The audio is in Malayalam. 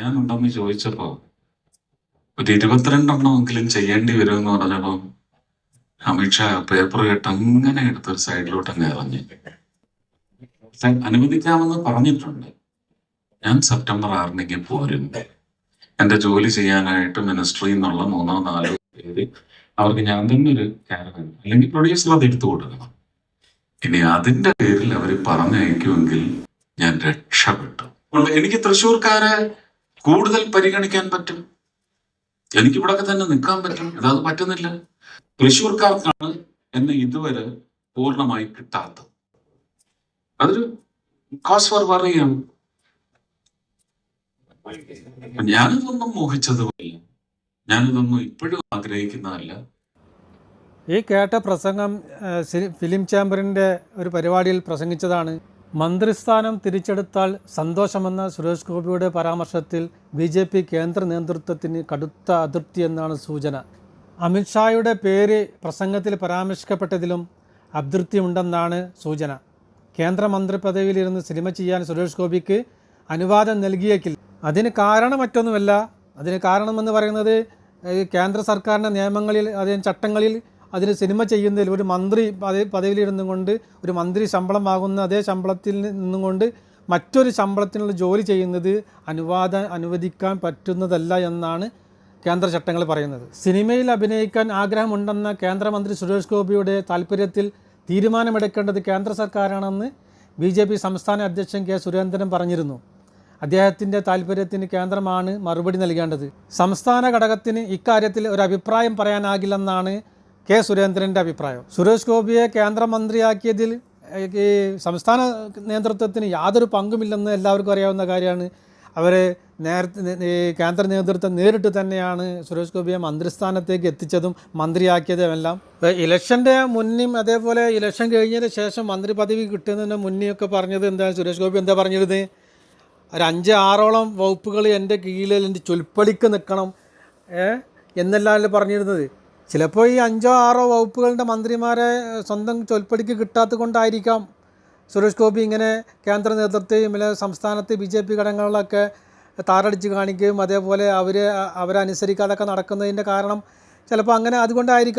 ചെയ്യാനുണ്ടെന്ന് ചോദിച്ചപ്പോ ഒരു ഇരുപത്തിരണ്ടെണ്ണമെങ്കിലും ചെയ്യേണ്ടി വരും എന്ന് പറഞ്ഞപ്പോ അമിത്ഷാ പേപ്പർ കേട്ട് അങ്ങനെ എടുത്തൊരു സൈഡിലോട്ട് അങ്ങ് ഇറങ്ങി അനുവദിക്കാമെന്ന് പറഞ്ഞിട്ടുണ്ട്. ഞാൻ സെപ്റ്റംബർ ആറിനേക്ക് പോരും എന്റെ ജോലി ചെയ്യാനായിട്ട് മിനിസ്ട്രിയിൽ നിന്നുള്ള മൂന്നോ നാലോ പേര് അവർക്ക് ഞാൻ തന്നെ ഒരു കാരവൻ അല്ലെങ്കിൽ പ്രൊഡ്യൂസർ അത് എടുത്തു കൊടുക്കണം. ഇനി അതിന്റെ പേരിൽ അവർ പറഞ്ഞയക്കുമെങ്കിൽ ഞാൻ രക്ഷപ്പെട്ടു. എനിക്ക് തൃശ്ശൂർക്കാരെ കൂടുതൽ പരിഗണിക്കാൻ പറ്റും? എനിക്ക് ഇവിടൊക്കെ തന്നെ നിൽക്കാൻ പറ്റും. ഇതത് പറ്റുന്നില്ല. തൃശ്ശൂർക്കാർക്കാണ് എന്നെ ഇതുവരെ പൂർണമായി കിട്ടാത്തത്. അതൊരു കോസ് ഫോർ വറിയാണ് ഞാനിതൊന്നും മോഹിച്ചതുമല്ല ഞാനിതൊന്നും ഇപ്പോഴും ആഗ്രഹിക്കുന്നതല്ല. ഈ കേട്ട പ്രസംഗം ഫിലിം ചാമ്പറിന്റെ ഒരു പരിപാടിയിൽ പ്രസംഗിച്ചതാണ്. മന്ത്രിസ്ഥാനം തിരിച്ചെടുത്താൽ സന്തോഷമെന്ന സുരേഷ് ഗോപിയുടെ പരാമർശത്തിൽ ബി ജെ പി കേന്ദ്ര നേതൃത്വത്തിന് കടുത്ത അതൃപ്തി എന്നാണ് സൂചന. അമിത്ഷായുടെ പേര് പ്രസംഗത്തിൽ പരാമർശിക്കപ്പെട്ടതിലും അതൃപ്തിയുണ്ടെന്നാണ് സൂചന. കേന്ദ്രമന്ത്രി പദവിയിലിരുന്ന് സിനിമ ചെയ്യാൻ സുരേഷ് ഗോപിക്ക് അനുവാദം നൽകിയേക്കില്ല അതിന് കാരണം മറ്റൊന്നുമല്ല അതിന് കാരണമെന്ന് പറയുന്നത് കേന്ദ്ര സർക്കാരിന്റെ നിയമങ്ങളിൽ അതിന് ചട്ടങ്ങളിൽ അതിന് സിനിമ ചെയ്യുന്നതിൽ ഒരു മന്ത്രി പദവി പദവിയിലിരുന്നു കൊണ്ട് ഒരു മന്ത്രി ശമ്പളം വാങ്ങുന്ന അതേ ശമ്പളത്തിൽ നിന്നുകൊണ്ട് മറ്റൊരു ശമ്പളത്തിനുള്ള ജോലി ചെയ്യുന്നത് അനുവാദം അനുവദിക്കാൻ പറ്റുന്നതല്ല എന്നാണ് കേന്ദ്ര ചട്ടങ്ങൾ പറയുന്നത്. സിനിമയിൽ അഭിനയിക്കാൻ ആഗ്രഹമുണ്ടെന്ന കേന്ദ്രമന്ത്രി സുരേഷ് ഗോപിയുടെ താല്പര്യത്തിൽ തീരുമാനമെടുക്കേണ്ടത് കേന്ദ്ര സർക്കാരാണെന്ന് ബി ജെ പി സംസ്ഥാന അധ്യക്ഷൻ കെ സുരേന്ദ്രൻ പറഞ്ഞിരുന്നു. അദ്ദേഹത്തിന്റെ താല്പര്യത്തിന് കേന്ദ്രമാണ് മറുപടി നൽകേണ്ടത്. സംസ്ഥാന ഘടകത്തിന് ഇക്കാര്യത്തിൽ ഒരു അഭിപ്രായം പറയാനാകില്ലെന്നാണ് കെ സുരേന്ദ്രന്റെ അഭിപ്രായം. സുരേഷ് ഗോപിയെ കേന്ദ്രമന്ത്രിയാക്കിയതിൽ ഈ സംസ്ഥാന നേതൃത്വത്തിന് യാതൊരു പങ്കുമില്ലെന്ന് എല്ലാവർക്കും അറിയാവുന്ന കാര്യമാണ്. അവർ നേരത്തെ ഈ കേന്ദ്ര നേതൃത്വം നേരിട്ട് തന്നെയാണ് സുരേഷ് ഗോപിയെ മന്ത്രിസ്ഥാനത്തേക്ക് എത്തിച്ചതും മന്ത്രിയാക്കിയതും എല്ലാം ഇലക്ഷന്റെ മുന്നും അതേപോലെ ഇലക്ഷൻ കഴിഞ്ഞതിന് ശേഷം മന്ത്രി പദവി കിട്ടുന്നതിന് മുന്നേ ഒക്കെ പറഞ്ഞത് എന്താ സുരേഷ് ഗോപി എന്താ പറഞ്ഞിരുന്നത് ഒരു അഞ്ച് ആറോളം വകുപ്പുകൾ എന്റെ കീഴിൽ എന്റെ ചൊൽപ്പളിക്ക് നിൽക്കണം ഏ എന്നെല്ലാം പറഞ്ഞിരുന്നത്. ചിലപ്പോൾ ഈ അഞ്ചോ ആറോ വകുപ്പുകളുടെ മന്ത്രിമാരെ സ്വന്തം ചൊൽപ്പടിക്ക് കിട്ടാത്തത് കൊണ്ടായിരിക്കാം സുരേഷ് ഗോപി ഇങ്ങനെ കേന്ദ്ര നേതൃത്വത്തെയും അല്ലെ സംസ്ഥാനത്തെ ബി ജെ പി ഘടകങ്ങളിലൊക്കെ താറടിച്ച് കാണിക്കുകയും അതേപോലെ അവർ അവരനുസരിക്കാതൊക്കെ നടക്കുന്നതിന്റെ കാരണം ചിലപ്പോൾ അങ്ങനെ അതുകൊണ്ടായിരിക്കാം.